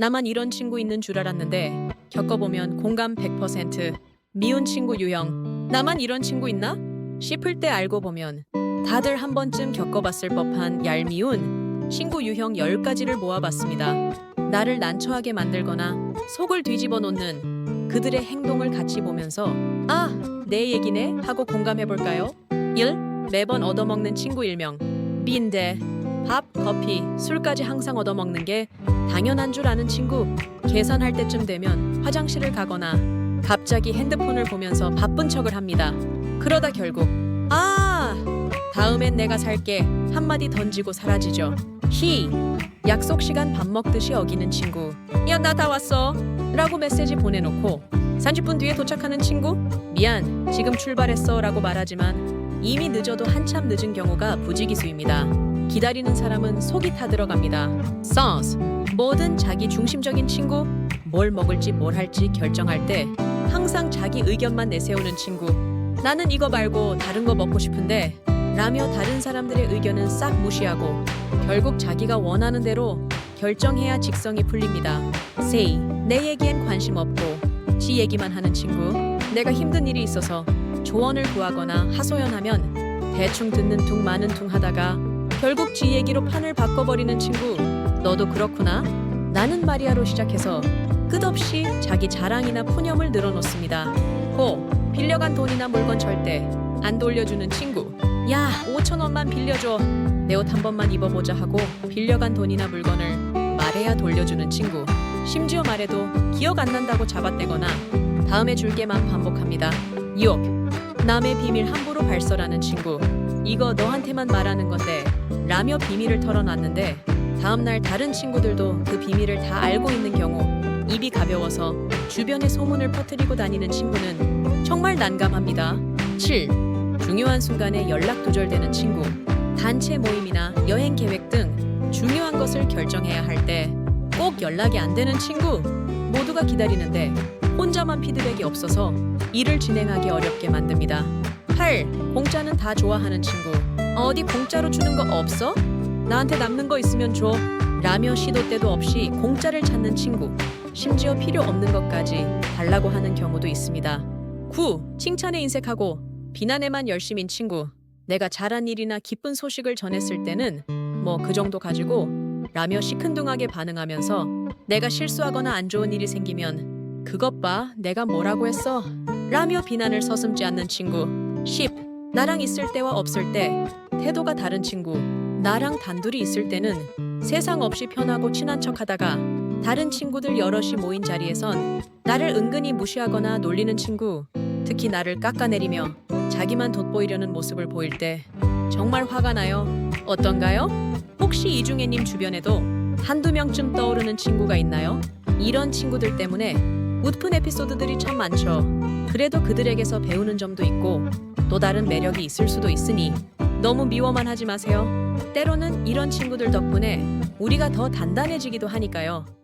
나만 이런 친구 있는 줄 알았는데 겪어보면 공감 100% 미운 친구 유형 나만 이런 친구 있나? 싶을 때 알고 보면 다들 한 번쯤 겪어봤을 법한 얄미운 친구 유형 10가지를 모아봤습니다. 나를 난처하게 만들거나 속을 뒤집어 놓는 그들의 행동을 같이 보면서 아, 내 얘기네 하고 공감해 볼까요? 1. 매번 얻어먹는 친구 일명 B인데 밥, 커피, 술까지 항상 얻어먹는 게 당연한 줄 아는 친구 계산할 때쯤 되면 화장실을 가거나 갑자기 핸드폰을 보면서 바쁜 척을 합니다. 그러다 결국 아 다음엔 내가 살게 한마디 던지고 사라지죠. 히 약속 시간 밥 먹듯이 어기는 친구 야 나 다 왔어 라고 메시지 보내놓고 30분 뒤에 도착하는 친구 미안 지금 출발했어 라고 말하지만 이미 늦어도 한참 늦은 경우가 부지기수입니다. 기다리는 사람은 속이 타들어갑니다. sauce 뭐든 자기 중심적인 친구 뭘 먹을지 뭘 할지 결정할 때 항상 자기 의견만 내세우는 친구 나는 이거 말고 다른 거 먹고 싶은데 라며 다른 사람들의 의견은 싹 무시하고 결국 자기가 원하는 대로 결정해야 직성이 풀립니다. say 내 얘기엔 관심 없고 지 얘기만 하는 친구 내가 힘든 일이 있어서 조언을 구하거나 하소연하면 대충 듣는 둥 마는 둥 하다가 결국 지 얘기로 판을 바꿔버리는 친구 너도 그렇구나 나는 마리아로 시작해서 끝없이 자기 자랑이나 푸념을 늘어놓습니다. 고 빌려간 돈이나 물건 절대 안 돌려주는 친구. 야 5천 원만 빌려줘. 내 옷 한 번만 입어보자 하고 빌려간 돈이나 물건을 말해야 돌려주는 친구. 심지어 말해도 기억 안 난다고 잡아떼거나 다음에 줄게만 반복합니다. 6. 남의 비밀 함부로 발설하는 친구. 이거 너한테만 말하는 건데 라며 비밀을 털어놨는데 다음날 다른 친구들도 그 비밀을 다 알고 있는 경우 입이 가벼워서 주변에 소문을 퍼뜨리고 다니는 친구는 정말 난감합니다. 7. 중요한 순간에 연락 두절되는 친구. 단체 모임이나 여행 계획 등 중요한 것을 결정해야 할 때 꼭 연락이 안 되는 친구. 모두가 기다리는데 혼자만 피드백이 없어서 일을 진행하기 어렵게 만듭니다. 8. 공짜는 다 좋아하는 친구. 어디 공짜로 주는 거 없어? 나한테 남는 거 있으면 줘. 라며 시도 때도 없이 공짜를 찾는 친구. 심지어 필요 없는 것까지 달라고 하는 경우도 있습니다. 9. 칭찬에 인색하고 비난에만 열심인 친구. 내가 잘한 일이나 기쁜 소식을 전했을 때는 뭐 그 정도 가지고 라며 시큰둥하게 반응하면서 내가 실수하거나 안 좋은 일이 생기면 그것 봐 내가 뭐라고 했어 라며 비난을 서슴지 않는 친구 10. 나랑 있을 때와 없을 때 태도가 다른 친구 나랑 단둘이 있을 때는 세상 없이 편하고 친한 척 하다가 다른 친구들 여럿이 모인 자리에선 나를 은근히 무시하거나 놀리는 친구 특히 나를 깎아내리며 자기만 돋보이려는 모습을 보일 때 정말 화가 나요. 어떤가요? 혹시 이중혜님 주변에도 한두 명쯤 떠오르는 친구가 있나요? 이런 친구들 때문에 웃픈 에피소드들이 참 많죠. 그래도 그들에게서 배우는 점도 있고 또 다른 매력이 있을 수도 있으니 너무 미워만 하지 마세요. 때로는 이런 친구들 덕분에 우리가 더 단단해지기도 하니까요.